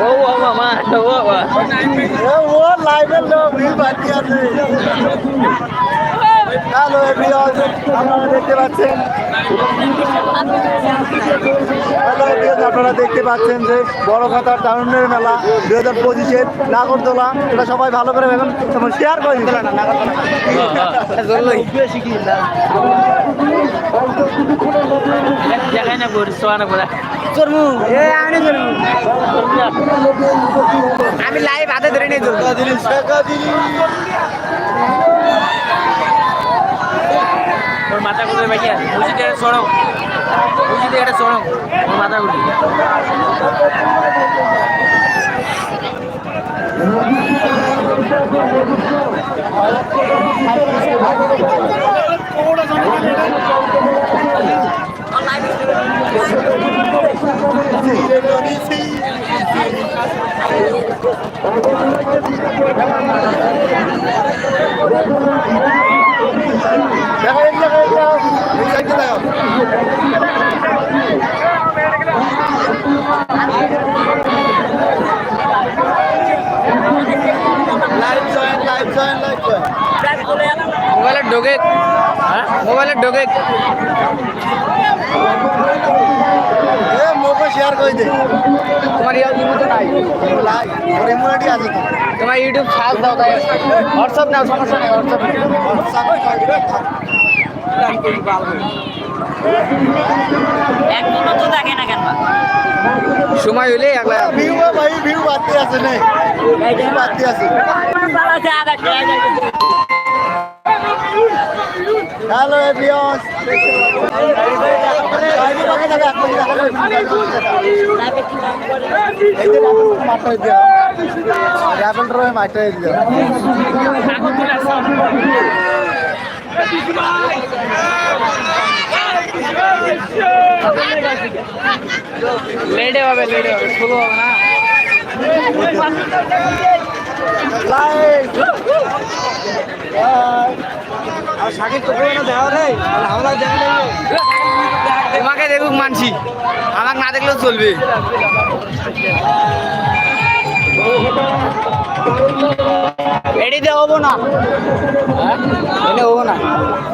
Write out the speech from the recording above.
ও মামা বাবা ও লাইভের লোক বাড়তি আছে হ্যালো এভরিওয়ান আপনারা দেখতে পাচ্ছেন আপনারা দেখতে পাচ্ছেন যে বড় খাতার টাউনের মেলা দুই হাজার পঁচিশের নাগরদোলা। এটা সবাই ভালো করে এখন শেয়ার করে দিতে না দেখাই না সোয়ানা চর্মু আমি লাইভ হাতে ধরে নিয়ে চলবো ওর মাথা ঘুরে বাইকে বুঝিতে একটা সড়ং বুঝিতে একটা সড়ং ওর মাথা ঘুরি দেখো মোকে শেয়ার করে দে। তোমার ইয়ার ইমো তো নাই। লাইভ ওর ইমুনিটি আছে তো। তোমার ইউটিউব সার্চ দাও তাই হোয়াটসঅ্যাপ নাও সমস্যা নেই হোয়াটসঅ্যাপ ভিউ বাড়তি আছে নে ভিউ বাড়তি আছে হ্যালো মাত্রা মাত্রা দিয়া লেটে হবে লেটে হবে শুরু হবে না? আর শাকিব দেওয়া আমরা তোমাকে দেখুক মানছি। আমাকে না দেখলেও চলবে। এডিতে হব না। এনে হব না। এটা